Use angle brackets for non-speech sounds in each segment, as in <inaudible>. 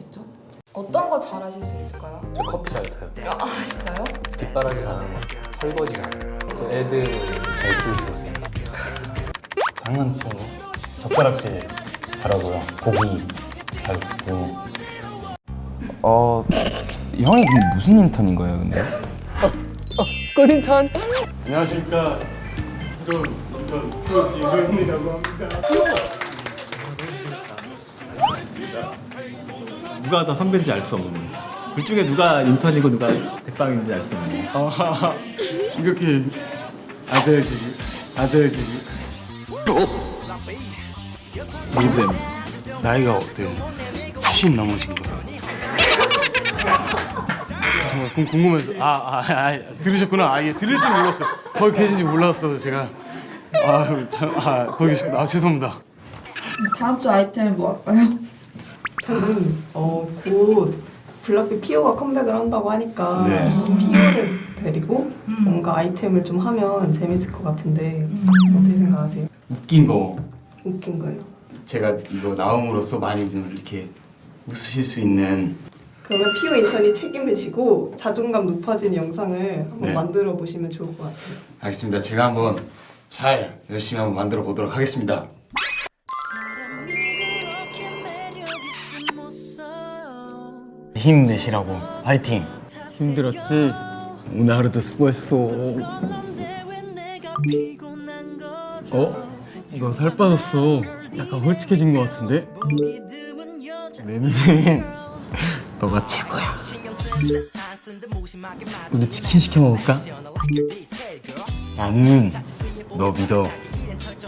있죠? 어떤 거 잘하실 수 있을까요? 저 커피 잘 타요. 아 진짜요? 뒷바라지 잘하는 거, 설거지 잘해요. 저 애들 잘 키울 수 있어요. 장난치는 거? 젓가락질 잘하고요. 고기 잘 굽고. 어, 형이 근데 무슨 인턴인 거예요, 근데? 안녕하십니까. 새로운 인턴 후지훈이라고 합니다. 누가 더 선배인지 알 수 없는 둘 중에 누가 인턴이고 누가 대빵인지 알 수 없는 아, 이렇게 아재 개그 아재 개그 문제 나이가 어때요? 10 넘으신 거예요? 어, 궁- 궁금해서 아, 아, 아 들으셨구나. 아, 예, 들을 줄 몰랐어요. 거기 계신지 몰랐어 제가. 아, 참, 아 거기 계시구나 아, 죄송합니다. 다음 주 아이템 뭐 할까요? 저는 어, 곧 블락비 피오가 컴백을 한다고 하니까 네. 피오를 데리고 뭔가 아이템을 좀 하면 재밌을 것 같은데 어떻게 생각하세요? 웃긴 거 웃긴 거예요. 제가 이거 나옴으로써 많이 좀 이렇게 웃으실 수 있는 그러면 피오 인턴이 책임을 지고 자존감 높아지는 영상을 한번 네. 만들어 보시면 좋을 것 같아요. 알겠습니다. 제가 한번 잘 열심히 한번 만들어 보도록 하겠습니다. 힘내시라고 파이팅. 힘들었지? 오늘 하루도 수고했어. 어? 너 살 빠졌어 약간 홀쭉해진 것 같은데? 내 눈엔 너가 최고야. 우리 치킨 시켜 먹을까? 나는 너 믿어.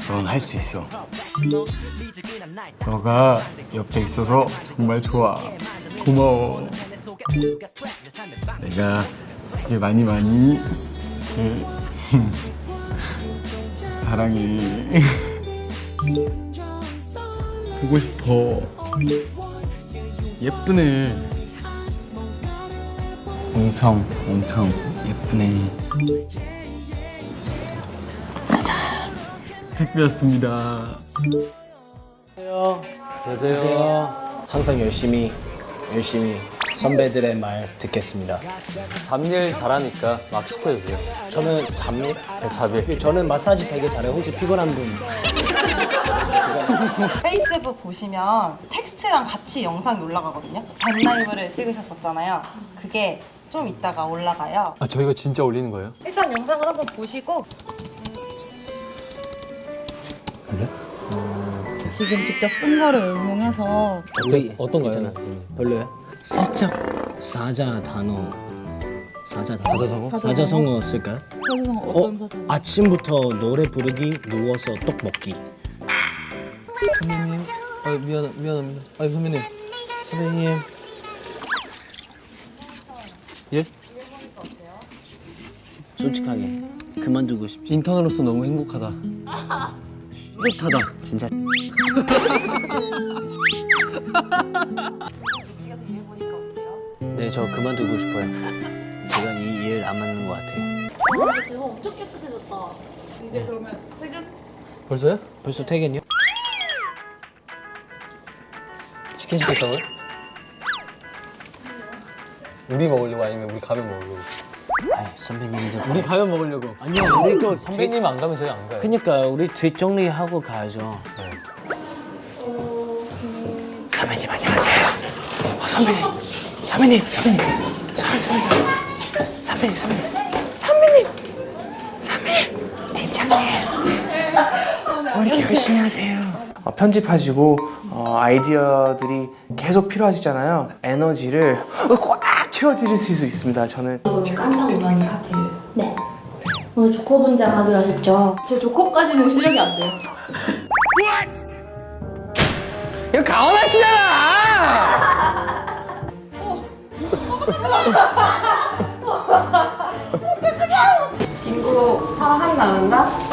넌 할 수 있어. 너가 옆에 있어서 정말 좋아 고마워. 내가 되게 많이 많이 그 <laughs> 사랑해. <laughs> 보고 싶어. 예쁘네. 엄청, 엄청. 예쁘네. 택배였습니다. 안녕하세요. 항상 열심히 열심히 선배들의 말 듣겠습니다. 잡일 잘하니까 막 시켜주세요. 저는 잡일 네, 잡일. 저는 마사지 되게 잘해요. 혹시 피곤한 분 <laughs> 페이스북 보시면 텍스트랑 같이 영상이 올라가거든요. 밴라이브를 찍으셨었잖아요. 그게 좀 이따가 올라가요. 아, 저희가 진짜 올리는 거예요? 일단 영상을 한번 보시고 지금 직접 쓴 거를 응용해서 우리 어떤가요? 괜찮아. 별로요? 살짝 사자 단어 사자 사자성어? 사자성어 쓸까요? 사자성 어? 어떤 사자성? 아침부터 노래 부르기 누워서 떡 먹기. 아, 미안, 미안합니다. 아, 선배님. 선배님. 예? 솔직하게 그만두고 싶지. 인턴으로서 너무 행복하다. <laughs> 뿌듯하다. 진짜 네, 저 그만두고 싶어요. 제가 이 일 안 맞는 것 같아요. 엄청 깨끗해졌다. 이제 그러면 퇴근? 벌써요? 벌써 퇴근이요? 치킨 시켰다고요? 우리 먹으려고 아니면 우리 가면 먹으려고? 선배님들. 우리 가면 먹으려고. 아니요, 우리 또 선배님 안 가면 저희 안 가요. 그니까 우리 뒷정리하고 가야죠. 선배님 안녕하세요. 어, 선배님, 선배님, 선배님, 선배님, 선배님, 선배님, 선배님, 선배님, 선배님, 팀장님. 왜 이렇게 열심히 하세요? 어, 편집하시고 어, 아이디어들이 계속 필요하시잖아요. 에너지를 꽉 채워드릴 수 있습니다. 저는 깜짝 놀라는 파티를. 네. 오늘 조커 분장 하기로 하셨죠? 제 조커까지는 실력이 안 돼요. 이거 가온하시잖아. 친구 사랑한다 안 한다?